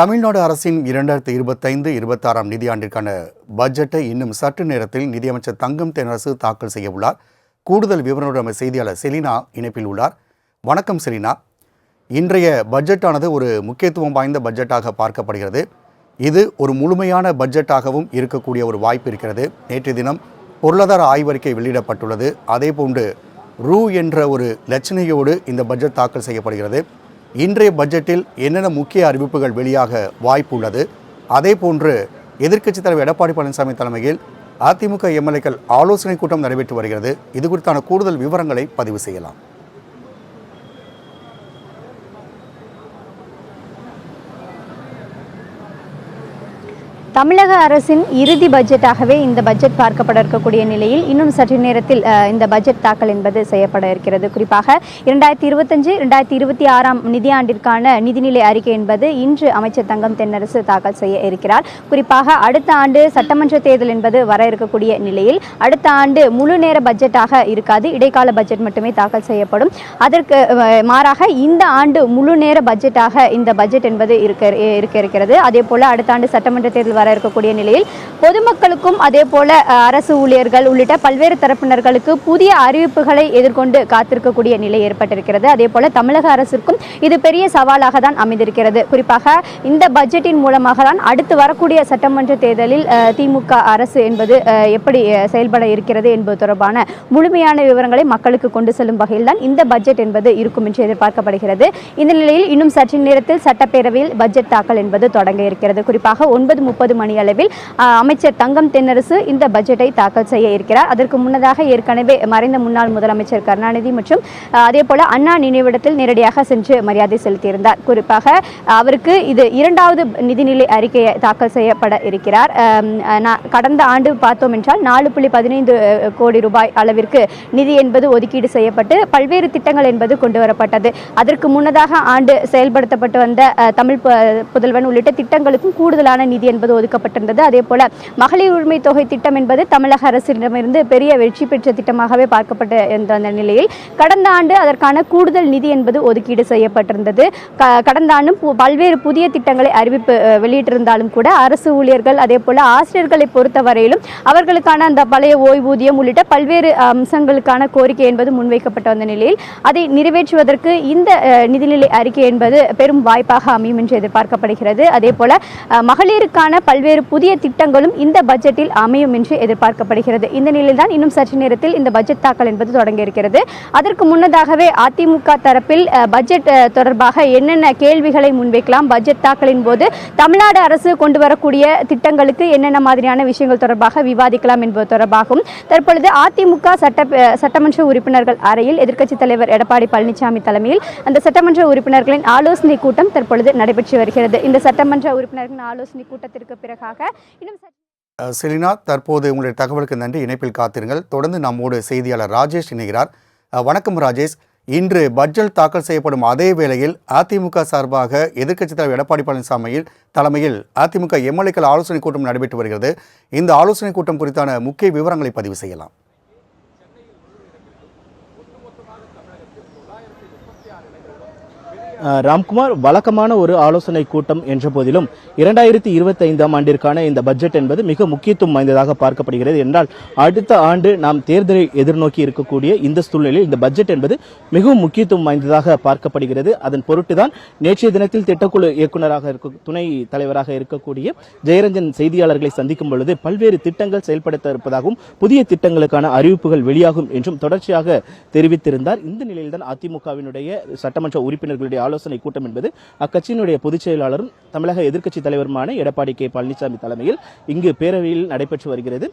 தமிழ்நாடு அரசின் இரண்டாயிரத்தி இருபத்தைந்து இருபத்தாறாம் நிதியாண்டிற்கான பட்ஜெட்டை இன்னும் சற்று நேரத்தில் நிதியமைச்சர் தங்கம் தென்னரசு தாக்கல் செய்ய உள்ளார். கூடுதல் விவரங்களுடன் நம்ம செய்தியாளர் செலினா இணைப்பில் உள்ளார். வணக்கம் செலினா. இன்றைய பட்ஜெட்டானது ஒரு முக்கியத்துவம் வாய்ந்த பட்ஜெட்டாக பார்க்கப்படுகிறது. இது ஒரு முழுமையான பட்ஜெட்டாகவும் இருக்கக்கூடிய ஒரு வாய்ப்பு இருக்கிறது. நேற்று தினம் பொருளாதார ஆய்வறிக்கை வெளியிடப்பட்டுள்ளது. அதேபோன்று ரூ என்ற ஒரு லட்சணையோடு இந்த பட்ஜெட் தாக்கல் செய்யப்படுகிறது. இன்றைய பட்ஜெட்டில் என்னென்ன முக்கிய அறிவிப்புகள் வெளியாக வாய்ப்பு உள்ளது அதே போன்று எதிர்க்கட்சித் தலைவர் எடப்பாடி பழனிசாமி தலைமையில் அதிமுக எம்எல்ஏக்கள் ஆலோசனை கூட்டம் நடைபெற்று வருகிறது. இது குறித்தான கூடுதல் விவரங்களை பதிவு செய்யலாம். தமிழக அரசின் இறுதி பட்ஜெட்டாகவே இந்த பட்ஜெட் பார்க்கப்பட இருக்கக்கூடிய நிலையில் இன்னும் சற்று நேரத்தில் இந்த பட்ஜெட் தாக்கல் என்பது செய்யப்பட இருக்கிறது. குறிப்பாக இரண்டாயிரத்தி இருபத்தஞ்சு இரண்டாயிரத்தி இருபத்தி ஆறாம் நிதியாண்டிற்கான நிதிநிலை அறிக்கை என்பது இன்று அமைச்சர் தங்கம் தென்னரசு தாக்கல் செய்ய இருக்கிறார். குறிப்பாக அடுத்த ஆண்டு சட்டமன்ற தேர்தல் என்பது வர இருக்கக்கூடிய நிலையில் அடுத்த ஆண்டு முழு நேர பட்ஜெட்டாக இருக்காது. இடைக்கால பட்ஜெட் மட்டுமே தாக்கல் செய்யப்படும். அதற்கு மாறாக இந்த ஆண்டு முழு நேர பட்ஜெட்டாக இந்த பட்ஜெட் என்பது இருக்க இருக்க இருக்கிறது. அதே போல அடுத்த ஆண்டு சட்டமன்ற தேர்தல் வர இருக்கக்கூடிய நிலையில் பொதுமக்களுக்கும் அதே போல அரசு ஊழியர்கள் உள்ளிட்ட பல்வேறு தரப்பினர்களுக்கு புதிய அறிவிப்புகளை எதிர்கொண்டு காத்திருக்கக்கூடிய நிலை ஏற்பட்டிருக்கிறது. அதே போல தமிழக அரசிற்கும் இது பெரிய சவாலாக தான் அமைந்திருக்கிறது. குறிப்பாக இந்த பட்ஜெட்டின் மூலமாக தான் அடுத்து வரக்கூடிய சட்டமன்ற தேர்தலில் திமுக அரசு என்பது எப்படி செயல்பட இருக்கிறது என்பது தொடர்பான முழுமையான விவரங்களை மக்களுக்கு கொண்டு செல்லும் வகையில் தான் இந்த பட்ஜெட் என்பது இருக்கும் என்று எதிர்பார்க்கப்படுகிறது. இந்த நிலையில் இன்னும் சற்று நேரத்தில் சட்டப்பேரவையில் பட்ஜெட் தாக்கல் என்பது தொடங்க இருக்கிறது. குறிப்பாக ஒன்பது முப்பது மணி அளவில் அமைச்சர் தங்கம் தென்னரசு இந்த பட்ஜெட்டை தாக்கல் செய்ய இருக்கிறார். அதற்கு முன்னதாக ஏற்கனவே மறைந்த முன்னாள் முதலமைச்சர் கருணாநிதி மற்றும் அதே போல அண்ணா நினைவிடத்தில் நேரடியாக சென்று மரியாதை செலுத்தியிருந்தார். குறிப்பாக அவருக்கு இது இரண்டாவது நிதிநிலை அறிக்கையை தாக்கல் செய்யப்பட இருக்கிறார். கடந்த ஆண்டு பார்த்தோம் என்றால் நாலு புள்ளி பதினைந்து கோடி ரூபாய் அளவிற்கு நிதி என்பது ஒதுக்கீடு செய்யப்பட்டு பல்வேறு திட்டங்கள் என்பது கொண்டு வரப்பட்டது. அதற்கு முன்னதாக ஆண்டு செயல்படுத்தப்பட்டு வந்த தமிழ் புதல்வன் உள்ளிட்ட திட்டங்களுக்கும் கூடுதலான நிதி என்பது ஒதுக்கப்பட்டிருந்தது. அதே போல மகளிர் உரிமை தொகை திட்டம் என்பது தமிழக அரசிடமிருந்து பெரிய வெற்றி பெற்ற திட்டமாகவே பார்க்கப்பட்ட இருந்த அந்த நிலையில் கடந்த ஆண்டு அதற்கான கூடுதல் நிதி என்பது ஒதுக்கீடு செய்யப்பட்டிருந்தது. க- கடந்த ஆண்டும் பு- பல்வேறு புதிய திட்டங்களை அறிவிப்பு வெளியிட்டிருந்தாலும் கூட அரசு ஊழியர்கள் அதே போல ஆசிரியர்களை பொறுத்தவரையிலும் அவர்களுக்கான அந்த பழைய ஓய்வூதியம் உள்ளிட்ட பல்வேறு அம்சங்களுக்கான கோரிக்கை என்பது முன்வைக்கப்பட்ட வந்த நிலையில் அதை நிறைவேற்றுவதற்கு இந்த நிதிநிலை அறிக்கை என்பது பெரும் வாய்ப்பாக அமையும் என்று எதிர்பார்க்கப்படுகிறது. அதே போல மகளிருக்கான பல்வேறு புதிய திட்டங்களும் இந்த பட்ஜெட்டில் அமையும் என்று எதிர்பார்க்கப்படுகிறது. இந்த நிலையில் தான் இன்னும் சற்று நேரத்தில் இந்த பட்ஜெட் தாக்கல் என்பது தொடங்க இருக்கிறது. அதற்கு முன்னதாகவே அதிமுக தரப்பில் பட்ஜெட் தொடர்பாக என்னென்ன கேள்விகளை முன்வைக்கலாம் பட்ஜெட் தாக்கலின் போது தமிழ்நாடு அரசு கொண்டு வரக்கூடிய திட்டங்களுக்கு என்னென்ன மாதிரியான விஷயங்கள் தொடர்பாக விவாதிக்கலாம் என்பது தொடர்பாகும் தற்பொழுது அதிமுக சட்ட சட்டமன்ற உறுப்பினர்கள் அறையில் எதிர்க்கட்சித் தலைவர் எடப்பாடி பழனிசாமி தலைமையில் அந்த சட்டமன்ற உறுப்பினர்களின் ஆலோசனை கூட்டம் தற்பொழுது நடைபெற்று வருகிறது. இந்த சட்டமன்ற உறுப்பினர்களின் ஆலோசனை கூட்டத்திற்கு பிறகாக. இன்னும் செலினா தற்போது உங்களுடைய தகவலுக்கு நன்றி. இணைப்பில் காத்திருங்கள். தொடர்ந்து நம்மோடு செய்தியாளர் ராஜேஷ் இணைகிறார். வணக்கம் ராஜேஷ். இன்று பட்ஜெட் தாக்கல் செய்யப்படும் அதே வேளையில் அதிமுக சார்பாக எதிர்க்கட்சித் தலைவர் எடப்பாடி பழனிசாமியில் தலைமையில் அதிமுக எம்எல்ஏக்கள் ஆலோசனை கூட்டம் நடைபெற்று வருகிறது. இந்த ஆலோசனை கூட்டம் குறித்தான முக்கிய விவரங்களை பதிவு செய்யலாம். ராம்குமார் வழக்கமான ஒரு ஆலோசனை கூட்டம் என்ற போதிலும் இரண்டாயிரத்தி இருபத்தி ஐந்தாம் ஆண்டிற்கான இந்த பட்ஜெட் என்பது மிக முக்கியத்துவம் வாய்ந்ததாக பார்க்கப்படுகிறது என்றால் அடுத்த ஆண்டு நாம் தேர்தலை எதிர்நோக்கி இருக்கக்கூடிய இந்த சூழ்நிலையில் இந்த பட்ஜெட் என்பது மிகவும் முக்கியத்துவம் வாய்ந்ததாக பார்க்கப்படுகிறது. அதன் பொருட்டுதான் நேற்றைய தினத்தில் திட்டக்குழு இயக்குநராக இருக்க துணை தலைவராக இருக்கக்கூடிய ஜெயரஞ்சன் செய்தியாளர்களை சந்திக்கும் பொழுது பல்வேறு திட்டங்கள் செயல்படுத்த இருப்பதாகவும் புதிய திட்டங்களுக்கான அறிவிப்புகள் வெளியாகும் என்றும் தொடர்ச்சியாக தெரிவித்திருந்தார். இந்த நிலையில்தான் அதிமுகவினுடைய சட்டமன்ற உறுப்பினர்களுடைய ஆலோசனை கூட்டம் என்பது அக்கட்சியினுடைய பொதுச் செயலாளரும் தமிழக எதிர்க்கட்சி தலைவருமான எடப்பாடி கே பழனிசாமி தலைமையில் இங்கு பேரவையில் நடைபெற்று வருகிறது.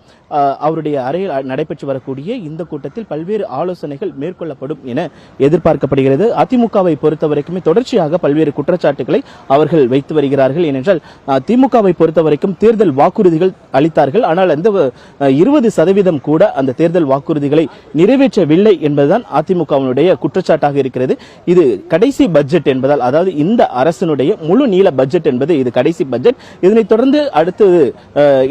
அவருடைய அறையில் நடைபெற்று வரக்கூடிய இந்த கூட்டத்தில் பல்வேறு ஆலோசனைகள் மேற்கொள்ளப்படும் என எதிர்பார்க்கப்படுகிறது. அதிமுகவை பொறுத்தவரைக்குமே தொடர்ச்சியாக பல்வேறு குற்றச்சாட்டுகளை அவர்கள் வைத்து வருகிறார்கள். ஏனென்றால் திமுகவை பொறுத்தவரைக்கும் தேர்தல் வாக்குறுதிகள் அளித்தார்கள். ஆனால் அந்த இருபது சதவீதம் கூட அந்த தேர்தல் வாக்குறுதிகளை நிறைவேற்றவில்லை என்பதுதான் அதிமுகவினுடைய குற்றச்சாட்டாக இருக்கிறது. இது கடைசி பட்ஜெட் என்பதால் அதாவது இந்த அரசினுடைய முழு நீள பட்ஜெட் என்பது இது கடைசி பட்ஜெட் இதனைத் தொடர்ந்து அடுத்து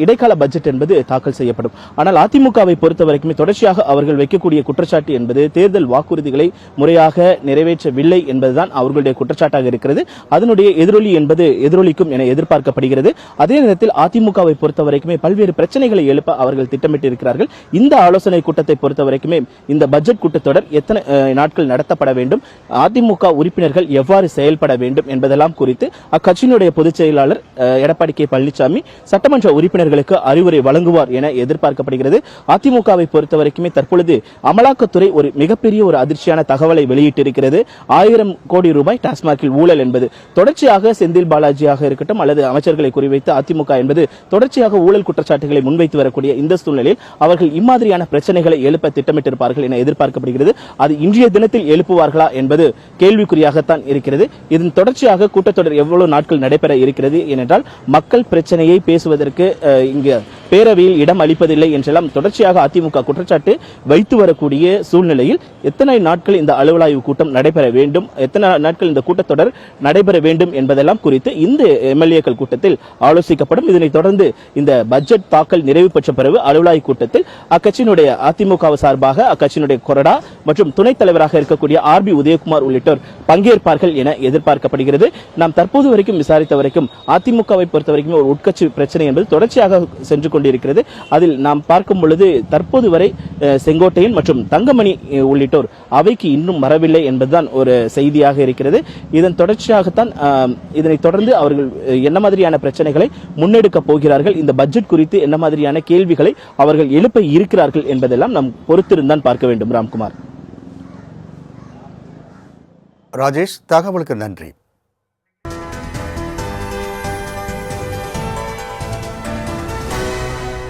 இடைக்கால பட்ஜெட் என்பது தாக்கல் செய்யப்படும். ஆனால் அதிமுகவை பொறுத்த வரைக்குமே தொடர்ச்சியாக அவர்கள் வைக்கக்கூடிய குற்றச்சாட்டு என்பது தேர்தல் வாக்குறுதிகளை முறையாக நிறைவேற்றவில்லை என்பதுதான் அவர்களுடைய குற்றச்சாட்டாக இருக்கிறது. அதனுடைய எதிரொலி என்பது எதிரொலிக்கும் என எதிர்பார்க்கப்படுகிறது. அதே நேரத்தில் அதிமுகவை பொறுத்த வரைக்குமே பல்வேறு பிரச்சனைகளை எழுப்ப அவர்கள் திட்டமிட்டு இருக்கிறார்கள் இந்த ஆலோசனை கூட்டத்தை பொறுத்த வரைக்குமே இந்த பட்ஜெட் கூட்டத்தொடர் எத்தனை நாட்கள் நடத்தப்பட வேண்டும்? அதிமுக உறுப்பினர்கள் எவ்வாறு செயல்பட வேண்டும் என்பதெல்லாம் குறித்து அக்கட்சியினுடைய பொதுச் செயலாளர் எடப்பாடி கே. பழனிசாமி சட்டமன்ற உறுப்பினர்களுக்கு அறிவுரை வழங்குவார் என எதிர்பார்க்கப்படுகிறது. அதிமுகவை பொறுத்த வரைக்குமே தற்பொழுது அமலாக்கத்துறை ஒரு மிகப்பெரிய ஒரு அதிர்ச்சியான தகவலை வெளியிட்டிருக்கிறது. ஆயிரம் கோடி ரூபாய் டாஸ்மாகில் ஊழல் என்பது. தொடர்ச்சியாக செந்தில் பாலாஜியாக இருக்கட்டும் அல்லது அமைச்சர்களை குறிவைத்து அதிமுக என்பது தொடர்ச்சியாக ஊழல் குற்றச்சாட்டுகளை முன்வைத்து வரக்கூடிய இந்த சூழ்நிலையில் அவர்கள் இம்மாதிரியான பிரச்சனைகளை எழுப்ப திட்டமிட்டிருப்பார்கள் என எதிர்பார்க்கப்படுகிறது. அது இன்றைய தினத்தில் எழுப்புவார்களா என்பது கேள்விக்குறியாகத்தான் இருக்கிறது. இதன் தொடர்ச்சியாக கூட்டத்தொடர் எவ்வளவு நாட்கள் நடைபெற இருக்கிறது ஏனென்றால் மக்கள் பிரச்சனையை பேசுவதற்கு இங்கு பேரவையில் இடம் அளிப்பதில்லை என்றெல்லாம் தொடர்ச்சியாக அதிமுக குற்றச்சாட்டு வைத்து வரக்கூடிய சூழ்நிலையில் எத்தனை நாட்கள் இந்த அலுவலாய்வு கூட்டம் நடைபெற வேண்டும் எத்தனை நாட்கள் இந்த கூட்டத்தொடர் நடைபெற வேண்டும் என்பதெல்லாம் குறித்து இந்த எம்எல்ஏக்கள் கூட்டத்தில் ஆலோசிக்கப்படும். இதனைத் தொடர்ந்து இந்த பட்ஜெட் தாக்கல் நிறைவு பெற்ற பிறகு அலுவலாய்வு கூட்டத்தில் அக்கட்சியினுடைய அதிமுக சார்பாக அக்கட்சியினுடைய கொறடா மற்றும் துணைத் தலைவராக இருக்கக்கூடிய ஆர் பி உதயகுமார் உள்ளிட்டோர் பங்கேற்பார் செய்வார்கள் என எதிர்பார்க்கப்படுகிறது. நாம் தற்போது வரைக்கும் விசாரித்த வரைக்கும் அதிமுகவை பொறுத்த வரைக்கும் ஒரு உட்கட்சி பிரச்சனை என்பது தொடர்ச்சியாக சென்று கொண்டிருக்கிறது. அதில் நாம் பார்க்கும் பொழுது தற்போது வரை செங்கோட்டையன் மற்றும் தங்கமணி உள்ளிட்டோர் அவைக்கு இன்னும் வரவில்லை என்பதுதான் ஒரு செய்தியாக இருக்கிறது. இதன் தொடர்ச்சியாகத்தான் இதனை தொடர்ந்து அவர்கள் என்ன மாதிரியான பிரச்சனைகளை முன்னெடுக்க போகிறார்கள் இந்த பட்ஜெட் குறித்து என்ன மாதிரியான கேள்விகளை அவர்கள் எழுப்ப இருக்கிறார்கள் என்பதெல்லாம் நாம் பொறுத்திருந்தான் பார்க்க வேண்டும். ராம்குமார். ராஜேஷ் தகவலுக்கு நன்றி.